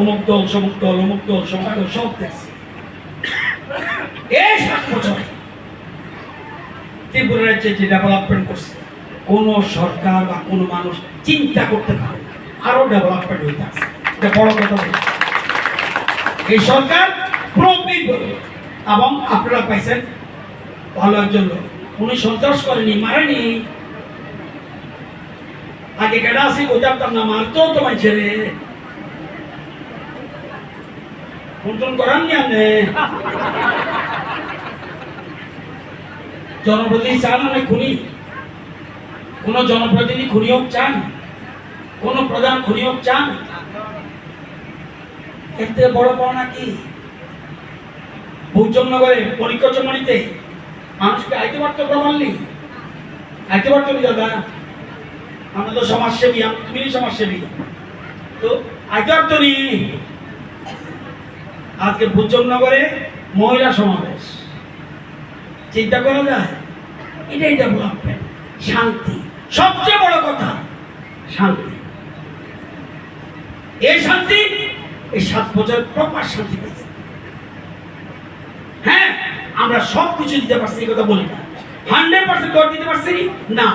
অমুক দল, সমুক দল, অমুক দল, সমুক দল, সব দেখছি। এই সাত বছর ত্রিপুরা রাজ্যে যে ডেভেলপমেন্ট করছে, কোন সরকার বা কোন মানুষ চিন্তা করতে পারে আরও ডেভেলপমেন্ট হইতে আছে। বড় কথা এই সরকার প্রবীণ এবং আপনারা পাইছেন ভালো একজন উনি সন্ত্রাস করেনি, মারেনি। আগে কেডা আছে বোঝাতাম না মারতো তো ছেলে ফোন করাননি আপনি জনপ্রতিনিধি চান মানে খুনি। কোন জনপ্রতিনিধি খুনি হোক চান। কোন প্রধান খুনি হোক চান। এর থেকে বড় পাওনা কি? ভূচন্নগরে পরিকচমানিতে মানুষকে আইতে পারতো প্রমাণলি আইতে পারতো নি দাদা? আমরা তো সমাজসেবী আমি তুমি সমাজসেবী। তো আইতে পারতো নি আজকে ভূচন্নগরে মহিলা সমাবেশ। চিন্তা করা যায়? এটাই ডেভেলপমেন্ট শান্তি। সবচেয়ে বড় কথা, শান্তি। এই শান্তি, এই সাত বছর প্রপার শান্তি পেয়েছে। হ্যাঁ আমরা সব কিছু দিতে পারছি, এই কথা বলি না। হান্ড্রেড পার্সেন্ট দিতে পারছি? না।